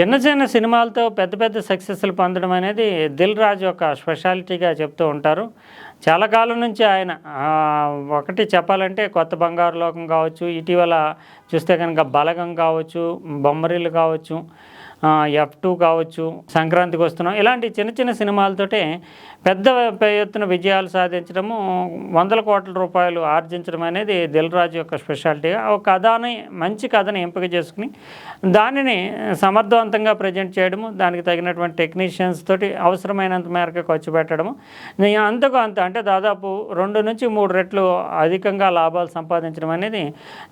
చిన్న చిన్న సినిమాలతో పెద్ద పెద్ద సక్సెస్లు పొందడం అనేది దిల్ రాజు ఒక స్పెషాలిటీగా చెప్తూ ఉంటారు. చాలా కాలం నుంచి ఆయన ఒకటి చెప్పాలంటే కొత్త బంగారు లోకం కావచ్చు ఇటీవల చూస్తే కనుక బలగం కావచ్చు బొమ్మరిల్లు కావచ్చు ఎఫ్ టూ కావచ్చు సంక్రాంతికి వస్తున్నాం. ఇలాంటి చిన్న చిన్న సినిమాలతోటే పెద్ద ఎత్తున విజయాలు సాధించడము వందల కోట్ల రూపాయలు ఆర్జించడం అనేది దిల్ రాజు యొక్క స్పెషాలిటీగా ఒక కథని మంచి కథని ఎంపిక చేసుకుని దానిని సమర్థవంతంగా ప్రజెంట్ చేయడము దానికి తగినటువంటి టెక్నీషియన్స్ తోటి అవసరమైనంత మేరకు ఖర్చు పెట్టడము. అంతకు అంత అంటే దాదాపు రెండు నుంచి మూడు రెట్లు అధికంగా లాభాలు సంపాదించడం అనేది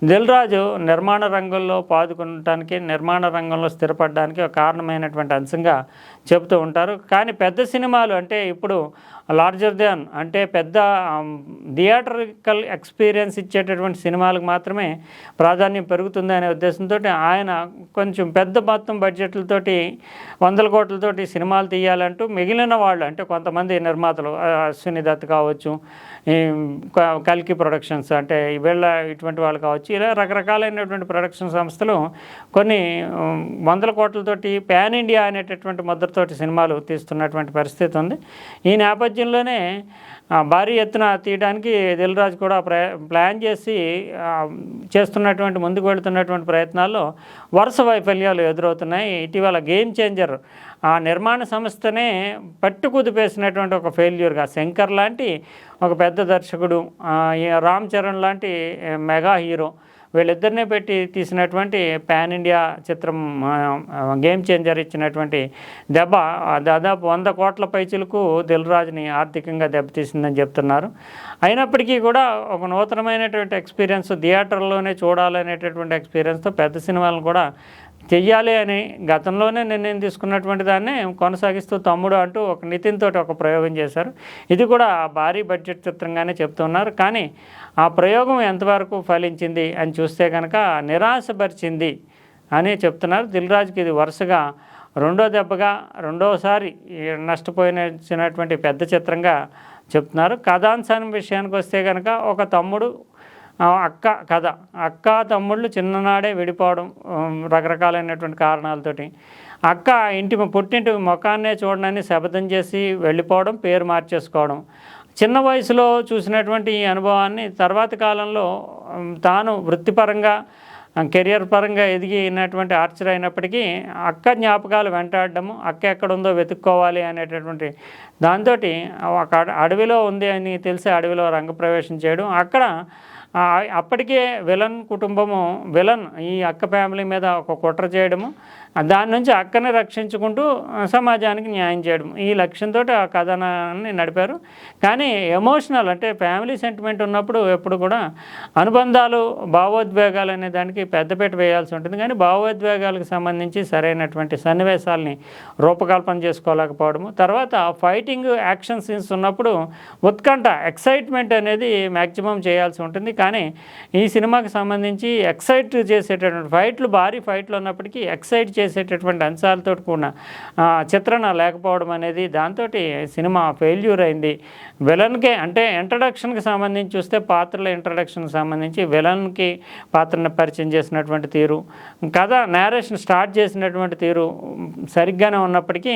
దిల్ రాజు నిర్మాణ రంగంలో పాదుకోవటానికి నిర్మాణ రంగంలో స్థిరపడడానికి కారణమైనటువంటి అంశంగా చెబుతూ ఉంటారు. కానీ పెద్ద సినిమాలు అంటే ఇప్పుడు లార్జర్ దాన్ అంటే పెద్ద థియేటరికల్ ఎక్స్పీరియన్స్ ఇచ్చేటటువంటి సినిమాలకు మాత్రమే ప్రాధాన్యం పెరుగుతుంది అనే ఉద్దేశంతో ఆయన కొంచెం పెద్ద మొత్తం బడ్జెట్లతోటి వందల కోట్లతోటి సినిమాలు తీయాలంటూ మిగిలిన వాళ్ళు అంటే కొంతమంది నిర్మాతలు ఆ, అశ్విని దత్ కావచ్చు ఈ కల్కి ప్రొడక్షన్స్ అంటే వీళ్ళ ఇటువంటి వాళ్ళు కావచ్చు ఇలా రకరకాలైనటువంటి ప్రొడక్షన్ సంస్థలు కొన్ని వందల కోట్లతోటి ప్యాన్ ఇండియా అనేటటువంటి పేరుతోటి సినిమాలు తీస్తున్నటువంటి పరిస్థితి ఉంది. ఈ నేపథ్యంలోనే భారీ ఎత్తున తీయడానికి దిల్రాజ్ కూడా ప్లాన్ చేసి చేస్తున్నటువంటి ముందుకు వెళుతున్నటువంటి ప్రయత్నాల్లో వరుస వైఫల్యాలు ఎదురవుతున్నాయి. ఇటీవల గేమ్ చేంజర్ ఆ నిర్మాణ సంస్థనే పట్టుకుదిపేసినటువంటి ఒక ఫెయిల్యూర్గా శంకర్ లాంటి ఒక పెద్ద దర్శకుడు రామ్ చరణ్ లాంటి మెగా హీరో వీళ్ళిద్దరినే పెట్టి తీసినటువంటి పాన్ ఇండియా చిత్రం గేమ్ చేంజర్ ఇచ్చినటువంటి దెబ్బ దాదాపు వంద కోట్ల పైచులకు దిల్ రాజుని ఆర్థికంగా దెబ్బతీసిందని చెప్తున్నారు. అయినప్పటికీ కూడా ఒక నూతనమైనటువంటి ఎక్స్పీరియన్స్ థియేటర్లోనే చూడాలనేటటువంటి ఎక్స్పీరియన్స్తో పెద్ద సినిమాలను కూడా చెయ్యాలి అని గతంలోనే నిర్ణయం తీసుకున్నటువంటి దాన్ని కొనసాగిస్తూ తమ్ముడు అంటూ ఒక నితిన్ తోటి ఒక ప్రయోగం చేశారు. ఇది కూడా భారీ బడ్జెట్ చిత్రంగానే చెప్తున్నారు. కానీ ఆ ప్రయోగం ఎంతవరకు ఫలించింది అని చూస్తే కనుక నిరాశపరిచింది అని చెప్తున్నారు. దిల్రాజుకి ఇది వరుసగా రెండో దెబ్బగా రెండోసారి నష్టపోయినటువంటి పెద్ద చిత్రంగా చెప్తున్నారు. కథాంశాన్ని విషయానికి వస్తే కనుక ఒక తమ్ముడు అక్క కథ. అక్క తమ్ముళ్ళు చిన్ననాడే విడిపోవడం రకరకాలైనటువంటి కారణాలతోటి. అక్క ఇంటి పుట్టింటి ముఖాన్నే చూడనని శపథం చేసి వెళ్ళిపోవడం పేరు మార్చేసుకోవడం. చిన్న వయసులో చూసినటువంటి ఈ అనుభవాన్ని తర్వాతి కాలంలో తాను వృత్తిపరంగా కెరియర్ పరంగా ఎదిగినటువంటి ఆర్చర్ అయినప్పటికీ అక్క జ్ఞాపకాలు వెంటాడడము అక్క ఎక్కడ ఉందో వెతుక్కోవాలి అనేటటువంటి దాంతో ఒక అడవిలో ఉంది అని తెలిసి అడవిలో రంగప్రవేశం చేయడం. అక్కడ అప్పటికే విలన్ కుటుంబము విలన్ ఈ అక్క ఫ్యామిలీ మీద ఒక కుట్ర చేయడము దాని నుంచి అక్కనే రక్షించుకుంటూ సమాజానికి న్యాయం చేయడం. ఈ లక్ష్యంతో ఆ కథనాన్ని నడిపారు. కానీ ఎమోషనల్ అంటే ఫ్యామిలీ సెంటిమెంట్ ఉన్నప్పుడు ఎప్పుడు కూడా అనుబంధాలు భావోద్వేగాలు అనే దానికి పెద్దపేట వేయాల్సి ఉంటుంది. కానీ భావోద్వేగాలకు సంబంధించి సరైనటువంటి సన్నివేశాలని రూపకల్పన చేసుకోలేకపోవడము. తర్వాత ఫైటింగ్ యాక్షన్ సీన్స్ ఉన్నప్పుడు ఉత్కంఠ ఎక్సైట్మెంట్ అనేది మ్యాక్సిమం చేయాల్సి ఉంటుంది. కానీ ఈ సినిమాకి సంబంధించి ఎక్సైట్ చేసేటటువంటి ఫైట్లు భారీ ఫైట్లు ఉన్నప్పటికీ ఎక్సైట్ చేసేటటువంటి అంశాలతో కూడిన చిత్రణ లేకపోవడం అనేది దాంతో సినిమా ఫెయిల్యూర్ అయింది. విలన్కే అంటే ఇంట్రడక్షన్కి సంబంధించి చూస్తే పాత్రల ఇంట్రడక్షన్కి సంబంధించి విలన్కి పాత్రను పరిచయం చేసినటువంటి తీరు కథ నేరేషన్ స్టార్ట్ చేసినటువంటి తీరు సరిగ్గానే ఉన్నప్పటికీ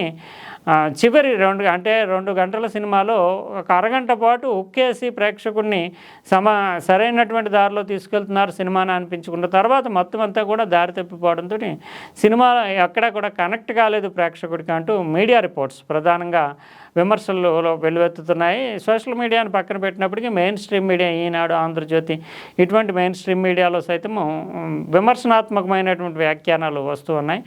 చివరి రెండు అంటే రెండు గంటల సినిమాలో ఒక అరగంట పాటు ఉక్కేసి ప్రేక్షకుడిని సమ సరైనటువంటి దారిలో తీసుకెళ్తున్నారు సినిమాని అనిపించుకున్న తర్వాత మొత్తం అంతా కూడా దారి తప్పిపోవడంతో సినిమా ఎక్కడా కూడా కనెక్ట్ కాలేదు ప్రేక్షకుడికి అంటూ మీడియా రిపోర్ట్స్ ప్రధానంగా విమర్శలు వెల్లువెత్తుతున్నాయి సోషల్ మీడియాను పక్కన పెట్టినప్పటికీ mainstream media Eenadu Andhra Jyothi ఇటువంటి మెయిన్ స్ట్రీమ్ మీడియాలో సైతము విమర్శనాత్మకమైనటువంటి వ్యాఖ్యానాలు వస్తూ ఉన్నాయి.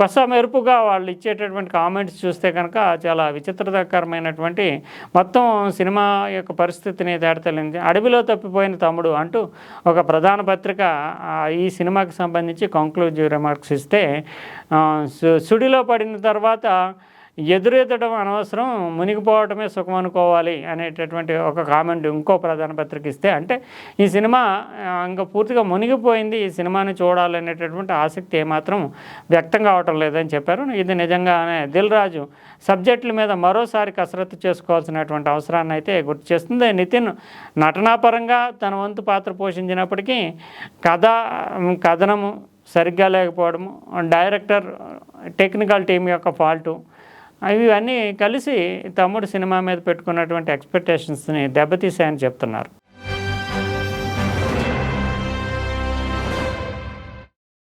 కొస మెరుపుగా వాళ్ళు ఇచ్చేటటువంటి కామెంట్స్ చూస్తే కనుక చాలా విచిత్రకరమైనటువంటి మొత్తం సినిమా యొక్క పరిస్థితిని దాటతెలింది అడవిలో తప్పిపోయిన తమ్ముడు అంటూ ఒక ప్రధాన పత్రిక ఈ సినిమాకి సంబంధించి కంక్లూజివ్ రిమార్క్స్ ఇస్తే ఆ, సుడిలో పడిన తర్వాత ఎదురెదడం అనవసరం మునిగిపోవటమే సుఖం అనుకోవాలి అనేటటువంటి ఒక కామెంట్ ఇంకో ప్రధాన పత్రిక ఇస్తే అంటే ఈ సినిమా ఇంకా పూర్తిగా మునిగిపోయింది ఈ సినిమాని చూడాలనేటటువంటి ఆసక్తి ఏమాత్రం వ్యక్తం కావటం లేదని చెప్పారు. ఇది నిజంగానే దిల్ రాజు సబ్జెక్టుల మీద మరోసారి కసరత్తు చేసుకోవాల్సినటువంటి అవసరాన్ని అయితే గుర్తు చేస్తుంది. నితిన్ నటనాపరంగా తన వంతు పాత్ర పోషించినప్పటికీ కథ కథనము సరిగ్గా లేకపోవడము డైరెక్టర్ టెక్నికల్ టీం యొక్క ఫాల్టు ఇవన్నీ కలిసి తమ్ముడు సినిమా మీద పెట్టుకున్నటువంటి ఎక్స్పెక్టేషన్స్ని దెబ్బతీసాయని చెప్తున్నారు.